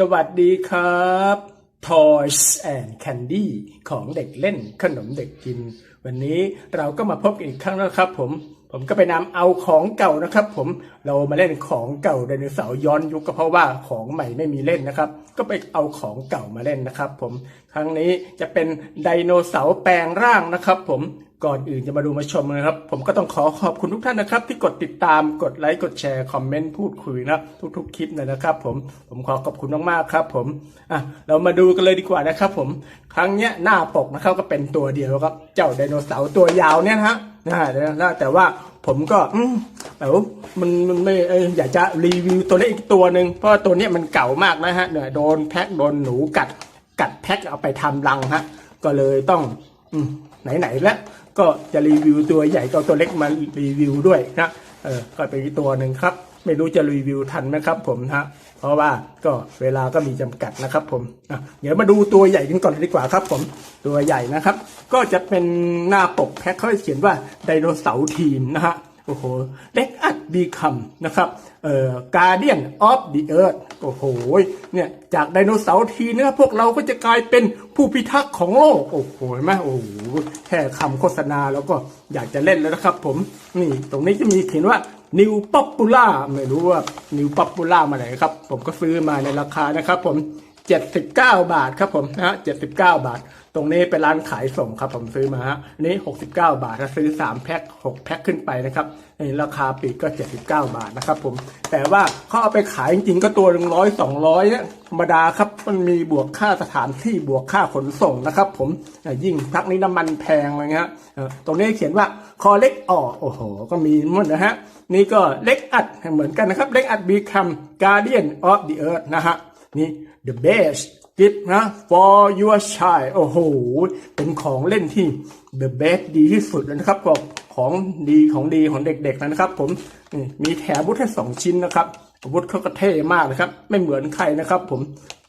สวัสดีครับ Toys and Candy ของเด็กเล่นขนมเด็กกิน วันนี้เราก็มาพบกันอีกครั้งแล้วครับผม ผมก็ไปนำเอาของเก่านะครับผม เรามาเล่นของเก่าไดโนเสาร์ย้อนยุคก็เพราะว่าของใหม่ไม่มีเล่นนะครับ ก็ไปเอาของเก่ามาเล่นนะครับผม ครั้งนี้จะเป็นไดโนเสาร์แปลงร่างนะครับผม ก่อนอื่นจะมาดูมาชมนะครับ ผมก็ต้องขอขอบคุณทุกท่านนะครับ ที่กดติดตามกดไลค์กดแชร์คอมเมนต์พูดคุยนะทุกๆคลิปเลยนะครับ ผมผมขอขอบคุณมากๆครับ ผมอะเรามาดูกันเลยดีกว่านะครับ ผมครั้งเนี้ยหน้าปกนะครับก็เป็นตัวเดียวครับ เจ้าไดโนเสาร์ตัวยาวเนี่ยนะฮะนะแต่ว่าผมก็อืมแต่ว่ามันมันไม่อยากจะรีวิวตัวนี้อีกตัวหนึ่งเพราะว่าตัวเนี้ยมันเก่ามากนะฮะเนี่ยโดนแพ็กโดนหนูกัด กัดแพ็กเอาไปทำรังฮะก็เลยต้องอืมไหนๆแล้ว ก็จะรีวิวตัวใหญ่กับตัวเล็กมารีวิวด้วยนะเออก็เป็นตัวหนึ่งครับ ไม่รู้จะรีวิวทันไหมครับผมนะเพราะว่าก็เวลาก็มีจำกัดนะครับผมเดี๋ยวมาดูตัวใหญ่กันก่อนดีกว่าครับผมตัวใหญ่นะครับ ก็จะเป็นหน้าปกแพ็คเขาเขียนว่าไดโนเสาร์ทีมนะฮะโอ้โหเล็ก อัดบีคัมนะครับเอ่อ Guardian of the Earth โอ้โหเนี่ยจากไดโนเสาร์ทีเนื้อพวกเราก็จะกลายเป็นผู้พิทักษ์ของโลก โอ้โหเห็นไหมโอ้โหแค่คำโฆษณาแล้วก็อยากจะเล่นแล้วนะครับผม นี่ตรงนี้จะมีเขียนว่า New Popular ไม่รู้ว่า New Popular มาไหนครับ ผมก็ซื้อมาในราคานะครับผม 79 บาทครับผมนะฮะ79 บาท ตรงนี้เป็นร้านขายส่งครับผมซื้อมาฮะนี้ 69 บาทถ้าซื้อ 3 แพ็ค6แพ็คขึ้นไปนะครับในราคาปลีกก็ 79 บาทนะครับผมแต่ว่าเขาเอาไปขายจริงๆก็ตัวหนึ่งร้อยสองร้อยเนี่ยธรรมดาครับมันมีบวกค่าสถานที่บวกค่าขนส่งนะครับผมยิ่งพักนี้น้ำมันแพงอะไรเงี้ยตรงนี้เขียนว่าคอเล็กออโอ้โห ก็มีหมดนะฮะนี่ก็เล็กอัดเหมือนกันนะครับเล็กอัด become guardian of the earth นะฮะนี่ the best gift นะ for your child โอ้โห เป็นของเล่นที่ the best ดีที่สุดนะครับก็ของดีของดีของเด็กๆนะครับ ผมมีแถมอาวุธให้สองชิ้นนะครับอาวุธเขาก็เท่มากนะครับ ไม่เหมือนใครนะครับ ผม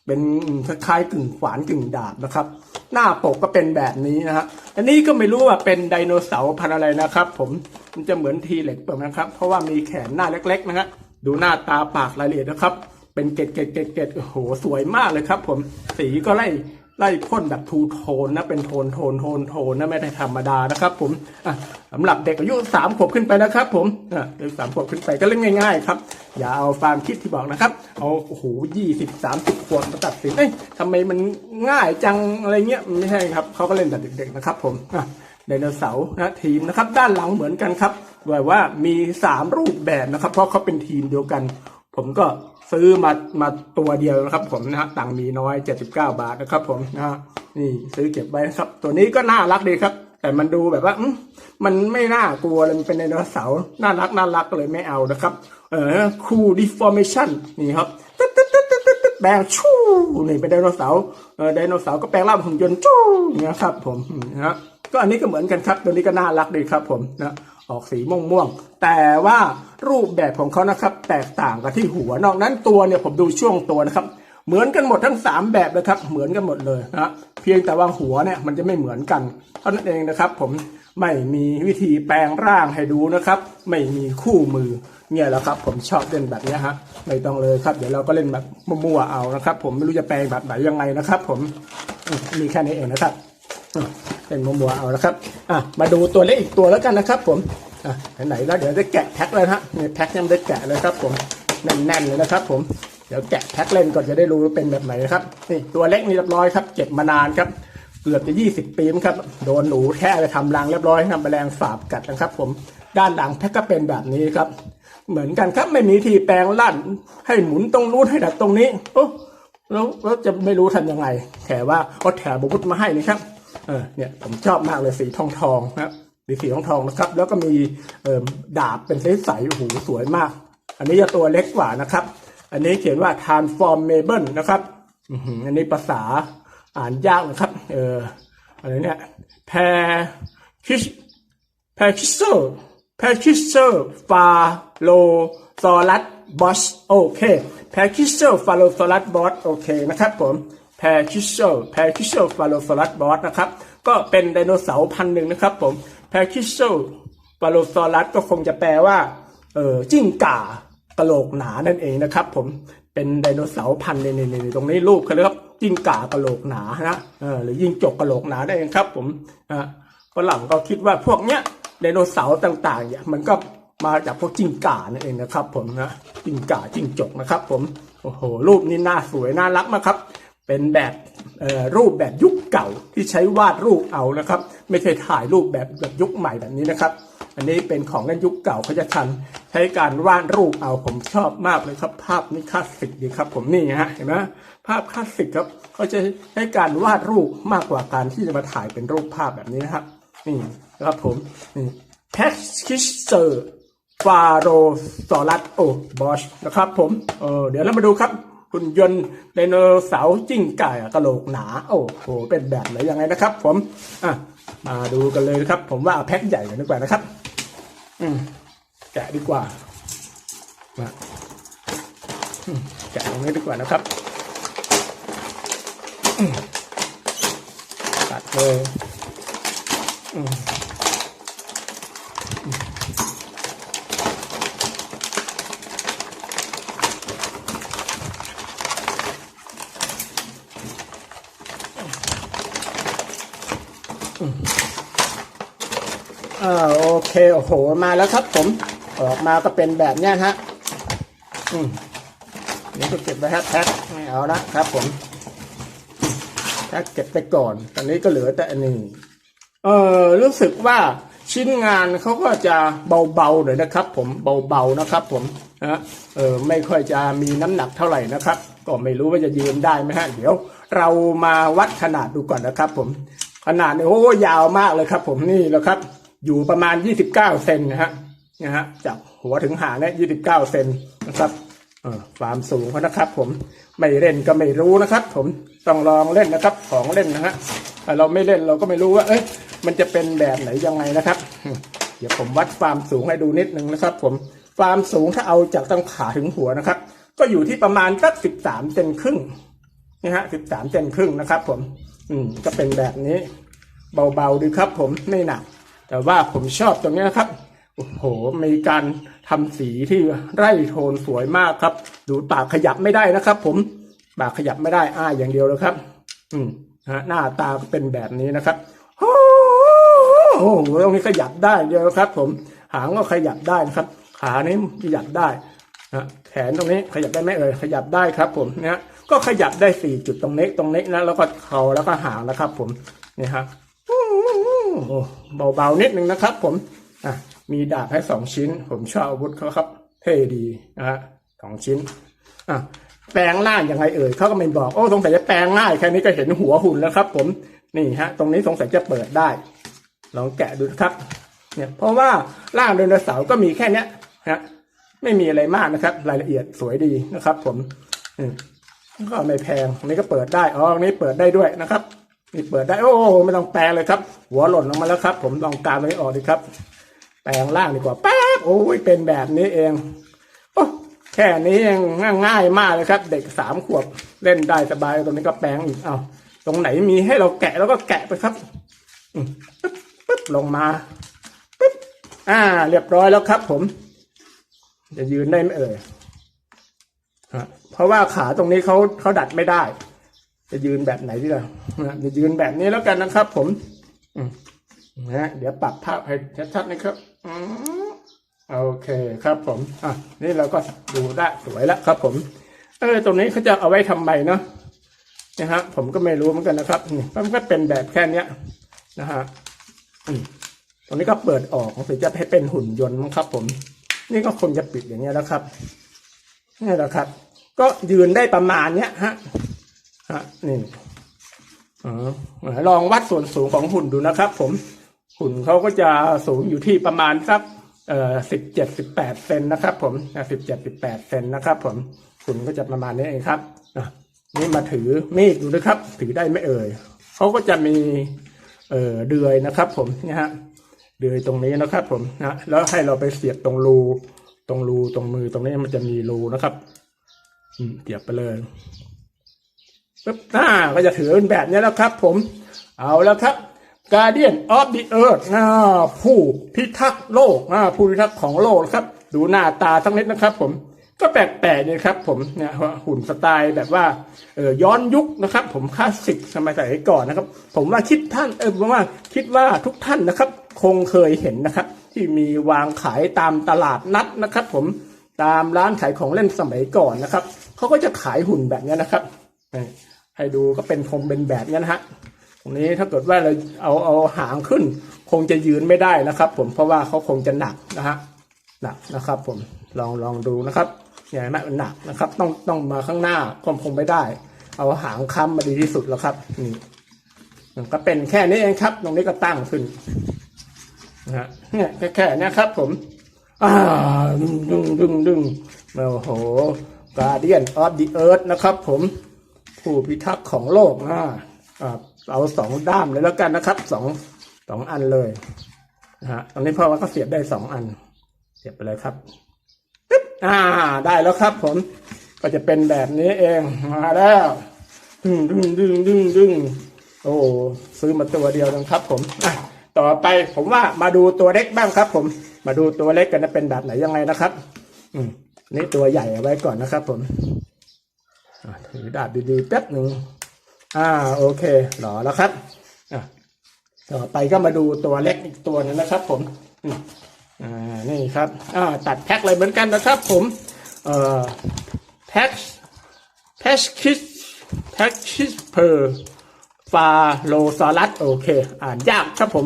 เป็นคล้ายๆกึ่งขวานกึ่งดาบนะครับ หน้าปกก็เป็นแบบนี้นะฮะอันนี้ก็ไม่รู้ว่าเป็นไดโนเสาร์พันธุ์อะไรนะครับ ผมมันจะเหมือนทีเล็กเปิดนะครับ เพราะว่ามีแขนหน้าเล็ก ๆ นะฮะดูหน้าตาปากรายละเอียดนะครับ เป็นเกล็ดเกล็ดเกล็ดเกล็ดโอ้โหสวยมากเลยครับ ผมสีก็ไล่ไล่พ่นแบบทูโทนนะเป็นโทนโทนโทนโทนนะไม่ได้ธรรมดานะครับ ผมอะสำหรับเด็กอายุสามขวบขึ้นไปนะครับ ผมอะเด็กสามขวบขึ้นไปก็เล่นง่าย ๆ ครับ อย่าเอาความคิดที่บอกนะครับ เอาโอ้โหยี่สิบสามสิบขวบมาตัดสินเอ้ยทำไมมันง่ายจังอะไรเงี้ยไม่ใช่ครับเขาก็เล่นแต่เด็ก ๆนะครับ ผมอะไดโนเสาร์นะทีมนะครับ ด้านหลังเหมือนกันครับแบบว่ามีสามรูปแบบนะครับ เพราะเขาเป็นทีมเดียวกัน ผมก็ ซื้อมามาตัวเดียวนะครับ ผมนะฮะตังมีน้อย 79 บาทนะครับ ผมนะฮะนี่ซื้อเก็บไว้นะครับ ตัวนี้ก็น่ารักดีครับ แต่มันดูแบบว่ามันไม่น่ากลัวเลยมันเป็นไดโนเสาร์น่ารักน่ารักเลยไม่เอานะครับ เออคูลดีฟอร์เมชันนี่ครับตึ๊ดตึ๊ดตึ๊ดตึ๊ดตึ๊ดตึ๊ดแปลงชู่นี่เป็นไดโนเสาร์เออไดโนเสาร์ก็แปลงร่างหุ่นยนต์ชู่นะครับ ผมนะฮะก็อันนี้ก็เหมือนกันครับ ตัวนี้ก็น่ารักดีครับ ผมนะ ออกสีม่วงม่วงๆแต่ว่ารูปแบบของเขานะครับ แตกต่างกันที่หัวนอกนั้นตัวเนี่ยผมดูช่วงตัวนะครับ เหมือนกันหมดทั้ง 3 แบบเลยครับ เหมือนกันหมดเลยนะเพียงแต่ว่าหัวเนี่ยมันจะไม่เหมือนกันเท่านั้นเองนะครับ ผมไม่มีวิธีแปลงร่างให้ดูนะครับ ไม่มีคู่มือเนี่ยแหละครับ ผมชอบเล่นแบบนี้ฮะไม่ต้องเลยครับ เดี๋ยวเราก็เล่นแบบมั่วๆเอานะครับ ผมไม่รู้จะแปลงแบบไหนยังไงนะครับ ผมมีแค่นี้เองนะครับ เป็นมัวๆเอานะครับอะมาดูตัวเล็กอีกตัวแล้วกันนะครับ ผมอะไหนแล้วเดี๋ยวจะแกะแพ็คเลยฮะนี่แพ็คยังไม่ได้แกะเลยครับ ผมแน่นๆเลยนะครับ ผมเดี๋ยวแกะแพ็คเล่นก่อนจะได้รู้ว่าเป็นแบบไหนนะครับนี่ตัวเล็กนี่เรียบร้อยครับเก็บมานานครับเกือบจะยี่สิบปีมั้งครับโดนหนูแค่ไปทำรังเรียบร้อยทำแมลงสาบกัดนะครับ ผมด้านหลังแพ็คก็เป็นแบบนี้ครับ เหมือนกันครับไม่มีที่แปลงลั่น ให้หมุนตรงนู้นให้ดัดตรงนี้โอ้แล้วจะไม่รู้ทำยังไงแถว่าเอาแถบุบุตมาให้นี่ครับ เออเนี่ยผมชอบมากเลยสีทองทองนะครับสีสีทองทองนะครับ แล้วก็มีเออดาบเป็นใสๆโอ้โหสวยมาก อันนี้จะตัวเล็กกว่านะครับ อันนี้เขียนว่า transformable นะครับอันนี้ภาษาอ่านยากนะครับ เอออะไรเนี่ยแพคิชแพคิเซอร์แพคิเซอร์ฟาโลซอรัสบอสโอเคแพคิเซอร์ฟาโลซอรัสบอสโอเคนะครับผม แพคิเชลแพคิเชลฟาโลซอรัสบอสนะครับ ก็เป็นไดโนเสาร์พันหนึ่งนะครับผมแพคิเชลฟาโลซอรัสก็คงจะแปลว่าเออจิ้งก่ากระโหลกหนานั่นเองนะครับ ผมเป็นไดโนเสาร์พันในในในตรงนี้รูปเขาเรียกว่าจิ้งก่ากระโหลกหนานะเออหรือยิ่งจกกระโหลกหนาได้เองครับ ผมอ่าฝรั่งก็คิดว่าพวกเนี้ยไดโนเสาร์ต่างๆเนี่ยมันก็มาจากพวกจิ้งก่านั่นเองนะครับ ผมนะจิ้งก่าจิ้งจกนะครับ ผมโอ้โหรูปนี้น่าสวยน่ารักมากครับ เป็นแบบรูปแบบยุคเก่าที่ใช้วาดรูปเอานะครับ ไม่ใช่ถ่ายรูปแบบแบบยุคใหม่แบบนี้นะครับ อันนี้เป็นของเล่นยุคเก่าเขาจะทันใช้การวาดรูปเอาผมชอบมากเลยครับ ภาพนี้คลาสสิกดีครับ ผมนี่ฮะเห็นไหมภาพคลาสสิกครับเขาจะใช้การวาดรูปมากกว่าการที่จะมาถ่ายเป็นรูปภาพแบบนี้นะครับนี่นะครับผมนี่แพ็กคิสเซอร์ฟาโรซอรัสโอบอชนะครับผมเออเดี๋ยวเรามาดูครับ หุ่นยนต์ไดโนเสาร์จิ้งก่ากระโหลกหนา โอ้โห เป็นแบบไหนยังไงนะครับ ผมอะมาดูกันเลยนะครับ ผมว่าแพ็คใหญ่กันดีกว่านะครับ อืมแกะดีกว่ามาแกะตรงนี้ดีกว่านะครับตัดเลย อ่าโอเคโอ้โหมาแล้วครับผมออกมาก็เป็นแบบนี้ฮะอืมนี่ก็เก็บไว้ฮะแพ็คไม่เอานะครับผมแพ็คเก็บไปก่อน ตอนนี้ก็เหลือแต่อันนี้เออรู้สึกว่าชิ้นงานเขาก็จะเบาๆหน่อยนะครับ ผมเบาๆนะครับ ผมนะเออไม่ค่อยจะมีน้ำหนักเท่าไหร่นะครับ ก็ไม่รู้ว่าจะยืนได้ไหมฮะเดี๋ยว เรามาวัดขนาดดูก่อนนะครับ ผมขนาดเนี่ยโอ้ยาวมากเลยครับ ผมนี่แหล้วครับ อยู่ประมาณ 29 เซนนะฮะนะฮะจากหัวถึงหางเนี่ย29 เซนนะครับความสูงเขานะครับผมไม่เล่นก็ไม่รู้นะครับ ผมต้องลองเล่นนะครับของเล่นนะฮะเราไม่เล่นเราก็ไม่รู้ว่า เอ้ยมันจะเป็นแบบไหนยังไงนะครับ เดี๋ยวผมวัดความสูงให้ดูนิดนึงนะครับ ผมความสูงถ้าเอาจากตั้งขาถึงหัวนะครับ ก็อยู่ที่ประมาณสัก13เซนครึ่งนี่ฮะ13เซนครึ่งนะครับ ผม อืมก็เป็นแบบนี้ เบาๆดีครับ ผมไม่หนัก แต่ว่าผมชอบตรงนี้นะครับโอ้โหมีการทำสีที่ไร่โทนสวยมากครับ ดูปากขยับไม่ได้นะครับ ผมปากขยับไม่ได้อ้าอย่างเดียวเลยครับ อืมฮะหน้าตาก็เป็นแบบนี้นะครับโอ้โหตรงนี้ขยับได้เดียวครับ ผมหางก็ขยับได้นะครับ ขานี้ขยับได้นะแขนตรงนี้ขยับได้ไหมเอ่ยขยับได้ครับ ผมเนี่ยก็ขยับได้สี่จุดตรงนี้ตรงนี้นะแล้วก็เขาแล้วก็หางนะครับ ผมนี่ฮะ โอ้เบาๆนิดนึงนะครับ ผมอะมีดาบให้สองชิ้น ผมชอบอาวุธเขาครับ เท่ดีนะฮะสองชิ้นอะแปลงร่างยังไงเอ่ยเขาก็ไม่บอกโอ้สงสัยจะแปลงง่ายแค่นี้ก็เห็นหัวหุ่นแล้วครับ ผมนี่ฮะ ตรงนี้สงสัยจะเปิดได้ ลองแกะดูครับ เนี่ยเพราะว่าร่างไดโนเสาร์ก็มีแค่เนี้ยฮะไม่มีอะไรมากนะครับ รายละเอียดสวยดีนะครับ ผมอืมก็ไม่แพงอันนี้ก็เปิดได้อ๋ออันนี้เปิดได้ด้วยนะครับ นี่เปิดได้โอ้ไม่ต้องแปลงเลยครับ หัวหล่นลงมาแล้วครับ ผมลองกางตรงนี้ออกดีครับ แปลงล่างดีกว่าแป๊บโอ้ยเป็นแบบนี้เองโอ้แค่นี้เองง่ายมากเลยครับ เด็กสามขวบเล่นได้สบายตรงนี้ก็แปลงอีกเอาตรงไหนมีให้เราแกะแล้วก็แกะไปครับปึ๊บปึ๊บลงมาปึ๊บอ่า เรียบร้อยแล้วครับ ผม จะยืนได้ไหมเอ่ยฮะเพราะว่าขาตรงนี้เขาเขาดัดไม่ได้ จะยืนแบบไหนดีล่ะนะจะยืนแบบนี้แล้วกันนะครับ ผมนะเดี๋ยวปรับภาพให้ชัดๆนะครับอโอเคครับผมอะนี่เราก็ดูได้สวยแล้วครับผม เออตรงนี้เขาจะเอาไว้ทำไมเนาะนะฮะผมก็ไม่รู้เหมือนกันนะครับนี่มันก็เป็นแบบแค่เนี้ยนะฮะตรงนี้ก็เปิดออกถึงจะให้เป็นหุ่นยนต์มั้งครับ ผม นี่ก็คงจะปิดอย่างเงี้ยแล้วครับนี่แหละครับ ก็ยืนได้ประมาณเนี้ยฮะ ฮะนี่ลองวัดส่วนสูงของหุ่นดูนะครับ ผมหุ่นเขาก็จะสูงอยู่ที่ประมาณสักเอ่อสิบเจ็ดสิบแปดเซนนะครับ ผมสิบเจ็ดสิบแปดเซนนะครับ ผมหุ่นก็จะประมาณนี้เองครับนี่มาถือมีดดูนะครับ ถือได้ไม่เอ่ยเขาก็จะมีเอ่อเดือยนะครับ ผมนี่ยฮะเดือยตรงนี้นะครับ ผมนะแล้วให้เราไปเสียบตรงรูตรงรูตรงมือตรงนี้มันจะมีรูนะครับอืมเสียบไปเลย ปึ๊บอ่าก็จะถือเป็นแบบนี้แล้วครับ ผมเอาแล้วครับ Guardian of the Earth นะผู้พิทักษ์โลกนะผู้พิทักษ์ของโลกครับ ดูหน้าตาสักนิดนะครับ ผมก็แปลกๆเนี่ยครับ ผมเนี่ยหุ่นสไตล์แบบว่าเออย้อนยุคนะครับ ผมคลาสสิกสมัยแต่ก่อนนะครับ ผมว่าคิดท่านเออผมว่าคิดว่าทุกท่านนะครับ คงเคยเห็นนะครับ ที่มีวางขายตามตลาดนัดนะครับ ผมตามร้านขายของเล่นสมัยก่อนนะครับเขาก็จะขายหุ่นแบบนี้นะครับ ให้ดูก็เป็นคงเป็นแบบนี้นะฮะตรงนี้ถ้าเกิดว่าเราเอาเอาหางขึ้น คงจะยืนไม่ได้นะครับ ผมเพราะว่าเขาคงจะหนักนะฮะหนักนะครับ ผมลองลองดูนะครับเนี่ยนไหมมันหนักนะครับ ต้องต้องมาข้างหน้าคงคงไม่ได้ เอาหางค้ำมาดีที่สุดแล้วครับนี่ก็เป็นแค่นี้เองครับ ตรงนี้ก็ตั้งขึ้นนะฮะเนี่ยแค่แค่นี้ครับ ผมอ่าดึงดึงดึงดึงโอ้โห Guardian of the Earth นะครับ ผม ผู้พิทักษ์ของโลกนะเอาสองด้ามเลยแล้วกันนะครับสองสองอันเลยนะฮะตรงนี้พ่อว่าก็เสียบได้สองอัน เสียบไปเลยครับปึ๊บอ่า ได้แล้วครับ ผมก็จะเป็นแบบนี้เองมาแล้วดึงดึงดึงดึงดึงโอ้ซื้อมาตัวเดียวนะครับ ผมอะต่อไปผมว่ามาดูตัวเล็กบ้างครับ ผม มาดูตัวเล็กกันจะเป็นแบบไหนยังไงนะครับ อืมนี่ตัวใหญ่เอาไว้ก่อนนะครับ ผม ถือดาบดีๆแป๊บหนึ่งอ่าโอเคหล่อแล้วครับอะต่อไปก็มาดูตัวเล็กอีกตัวหนึงนะครับ ผมอ่านี่ครับอ่าตัดแพ็คเลยเหมือนกันนะครับ ผมเอ่อแพ็คแพ็คคิสแพ็คคิสเพอร์ฟาโลซอรัสโอเค อ่านยากครับผม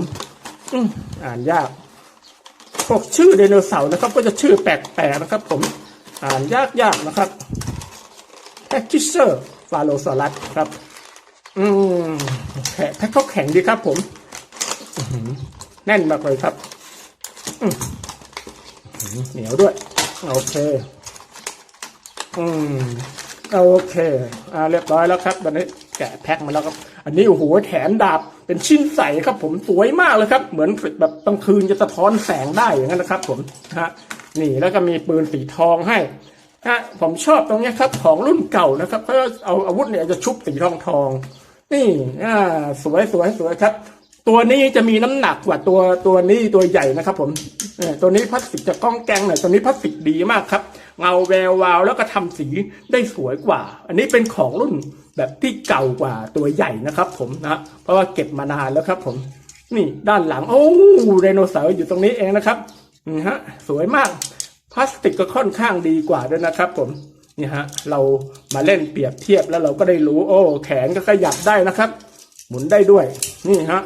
อืมอ่านยากพวกชื่อไดโนเสาร์นะครับ ก็จะชื่อแปลกๆนะครับ ผม อ่านยากๆนะครับ แพ็คคิเซอร์ฟาโลซอรัสครับ อืมแพ็คแพ็คเขาแข็งดีครับผมแน่นมากเลยครับเหนียวด้วย โอเค อืมโอเค อ่า เรียบร้อยแล้วครับตอนนี้แกะแพ็คมาแล้วครับ อันนี้โอ้โหแขนดาบเป็นชิ้นใสครับ ผมสวยมากเลยครับ เหมือนแบบกลางคืนจะสะท้อนแสงได้อย่างนั้นนะครับ ผมฮะนี่แล้วก็มีปืนสีทองให้ ฮะผมชอบตรงนี้ครับ ของรุ่นเก่านะครับเขาเอาอาวุธเนี่ยจะชุบสีทองทอง นี่อ่าสวยสวยสวยครับ ตัวนี้จะมีน้ำหนักกว่าตัวตัวนี้ตัวใหญ่นะครับ ผมตัวนี้พลาสติกจะก้องแกงหน่อยตัวนี้พลาสติกดีมากครับ เงาแวววาวแล้วก็ทำสีได้สวยกว่า อันนี้เป็นของรุ่นแบบที่เก่ากว่าตัวใหญ่นะครับ ผมนะเพราะว่าเก็บมานานแล้วครับ ผม นี่ด้านหลังโอ้ไดโนเสาร์อยู่ตรงนี้เองนะครับนี่ฮะ สวยมาก พลาสติกก็ค่อนข้างดีกว่าด้วยนะครับผมนี่ฮะเรามาเล่นเปรียบเทียบแล้วเราก็ได้รู้ โอ้ แขนก็ขยับได้นะครับ หมุนได้ด้วย นี่ฮะ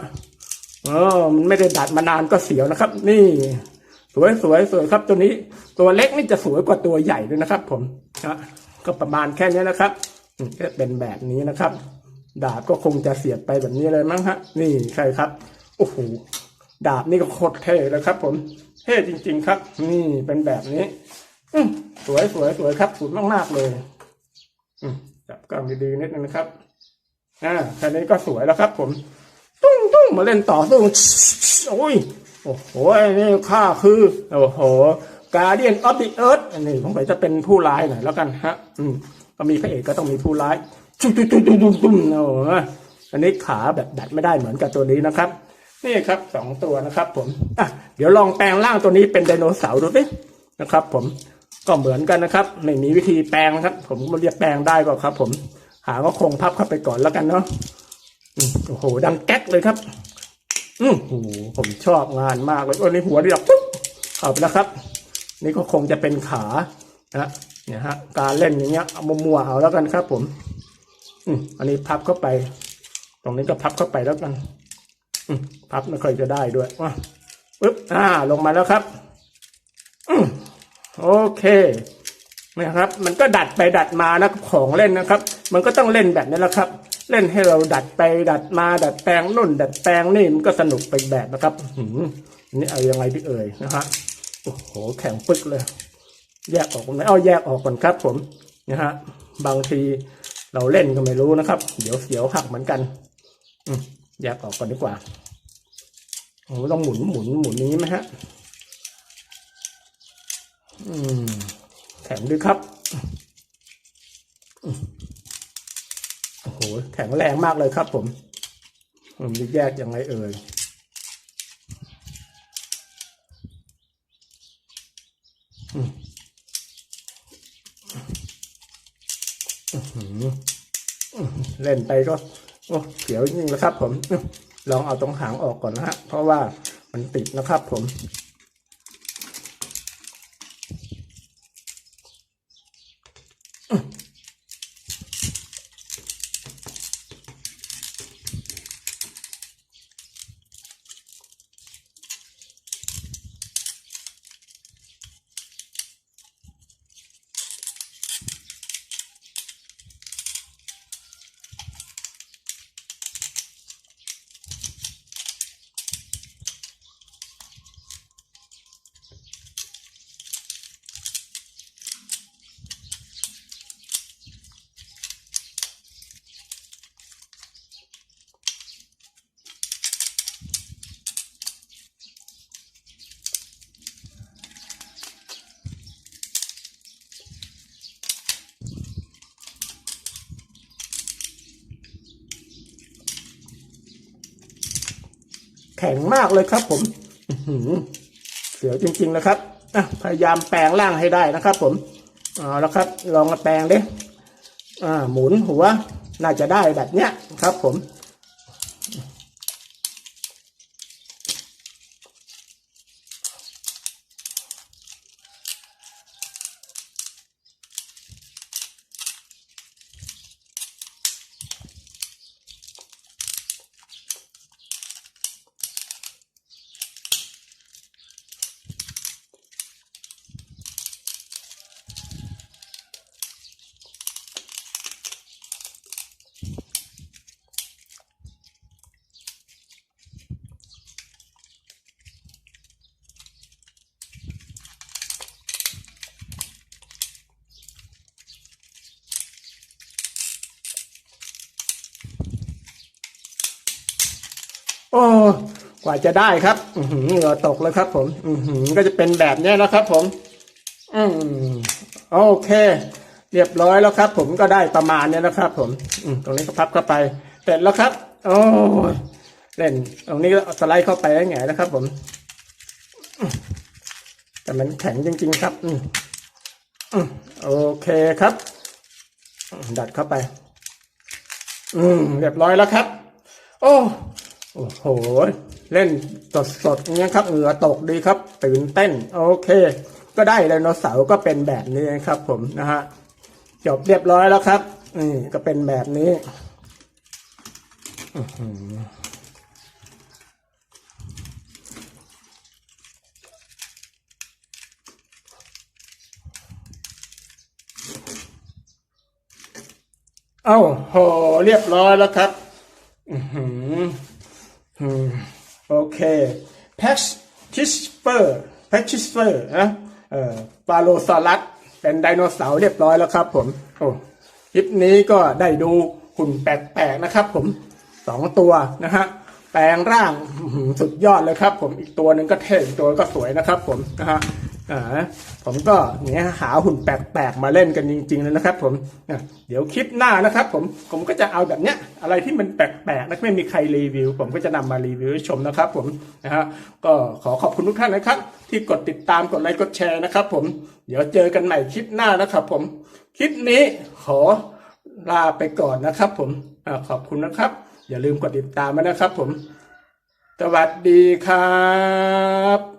เออมันไม่ได้ดัดมานานก็เสียวนะครับ นี่ สวยสวยสวยครับ ตัวนี้ ตัวเล็กนี่จะสวยกว่าตัวใหญ่ด้วยนะครับ ผมนะก็ประมาณแค่นี้นะครับก็เป็นแบบนี้นะครับ ดาบก็คงจะเสียบไปแบบนี้เลยมั้งฮะ นี่ใช่ครับโอ้โหดาบนี่ก็โคตรเท่เลยครับ ผม เท่จริง ๆ ครับ นี่เป็นแบบนี้สวยสวยสวยครับสวยมากๆเลยจับกล้องดีๆนิดนึงนะครับอ่าแค่นี้ก็สวยแล้วครับ ผม ตุ้งตุ้งมาเล่นต่อตุ้งโอ้ยโอ้โหนี่ข้าคือโอ้โห Guardian of the Earth อันนี้ผมไปจะเป็นผู้ร้ายหน่อยแล้วกันฮะ อืมก็มีพระเอกก็ต้องมีผู้ร้ายตุ้งตุ้งตุ้งตุ้งตุ้งตุ้งโอ้โหอันนี้ขาแบบดัดไม่ได้เหมือนกับตัวนี้นะครับ นี่ครับสองตัวนะครับ ผมอะเดี๋ยวลองแปลงร่างตัวนี้เป็นไดโนเสาร์ดูสินะครับ ผมก็เหมือนกันนะครับไม่มีวิธีแปลงนะครับ ผมเรียกแปลงได้ก็ครับ ผม หาก็คงพับเข้าไปก่อนแล้วกันเนาะโอ้โหดังแก๊กเลยครับอืมโอ้โหผมชอบงานมากเลยโอ้นี่หัวเดียวปุ๊บเอาไปแล้วครับ นี่ก็คงจะเป็นขานะเนี่ยฮะ การเล่นอย่างเงี้ยเอามัวๆเอาแล้วกันครับ ผม อืมอันนี้พับเข้าไป ตรงนี้ก็พับเข้าไปแล้วกัน พับไม่ค่อยจะได้ด้วยว่าปึ๊บอ่า ลงมาแล้วครับอโอเคนะครับ มันก็ดัดไปดัดมานะของเล่นนะครับ มันก็ต้องเล่นแบบนี้แหละครับ เล่นให้เราดัดไปดัดมา ดัดแปลงนู่น ดัดแปลงนี่มันก็สนุกไปแบบนะครับหืมนี่เอายังไงดีเอ่ยนะฮะโอ้โหแข็งปึ๊กเลย แยกออกไหมเอาแยกออกก่อนครับผมนะฮะบางทีเราเล่นก็ไม่รู้นะครับ เดี๋ยวเสียวหักเหมือนกัน อืม แยกออกก่อนดีกว่าโอ้ต้องหมุนหมุนหมุนนี้ไหมฮะอืมแข็งด้วยครับโอ้โหแข็งแรงมากเลยครับผมผมจะแยกยังไงเอ่ยอืมเล่นไปก็ โอ้เขียวจริงๆแล้วครับ ผมลองเอาตรงหางออกก่อนนะฮะเพราะว่ามันติดนะครับ ผม แข็งมากเลยครับ ผมเสียวจริงๆนะครับพยายามแปลงร่างให้ได้นะครับ ผมเอาแล้วครับ ลองมาแปลงดิอ่าหมุนหัวน่าจะได้แบบเนี้ยครับ ผม โอ้กว่าจะได้ครับอือหือเหงื่อตกเลยครับ ผม อือหือก็จะเป็นแบบนี้นะครับ ผม อืมโอเค เรียบร้อยแล้วครับ ผมก็ได้ประมาณนี้นะครับ ผม อืมตรงนี้ก็พับเข้าไปเสร็จแล้วครับ โอ้เล่น ตรงนี้ก็สไลด์เข้าไปแล้ไงนะครับ ผม แต่มันแข็งจริง ๆ ครับอืมโอเคครับ ดัดเข้าไป อืมเรียบร้อยแล้วครับ โอ้ โอ้โห เล่นสดสดๆอย่างเงี้ยครับเหงื่อตกดีครับตื่นเต้น โอเค ก็ได้ไดโนเสาร์ก็เป็นแบบนี้ครับ ผมนะฮะจบเรียบร้อยแล้วครับนี่ก็เป็นแบบนี้อื้อหือเอ้าโห เรียบร้อยแล้วครับ อือหืออืม โอเคแพชชิสเปอร์แพชชิสเปอร์นะเอ่อปาโลซอรัสเป็นไดโนเสาร์เรียบร้อยแล้วครับผมโอ้คลิปนี้ก็ได้ดูหุ่นแปลกๆนะครับผมสองตัวนะฮะแปลงร่างสุดยอดเลยครับผมอีกตัวหนึ่งก็เท่อีกตัวก็สวยนะครับผมนะฮะ อ่าผมก็เนี่ยหาหุ่นแปลกๆมาเล่นกันจริงๆเลยนะครับ ผมเดี๋ยวคลิปหน้านะครับ ผมผมก็จะเอาแบบเนี้ยอะไรที่มันแปลกๆและไม่มีใครรีวิว ผมก็จะนำมารีวิวชมนะครับ ผมนะฮะก็ขอขอบคุณทุกท่านนะครับ ที่กดติดตามกดไลค์กดแชร์นะครับ ผมเดี๋ยวเจอกันใหม่คลิปหน้านะครับ ผมคลิปนี้ขอลาไปก่อนนะครับ ผมอขอบคุณนะครับ อย่าลืมกดติดตามมานะครับ ผม สวัสดีครับ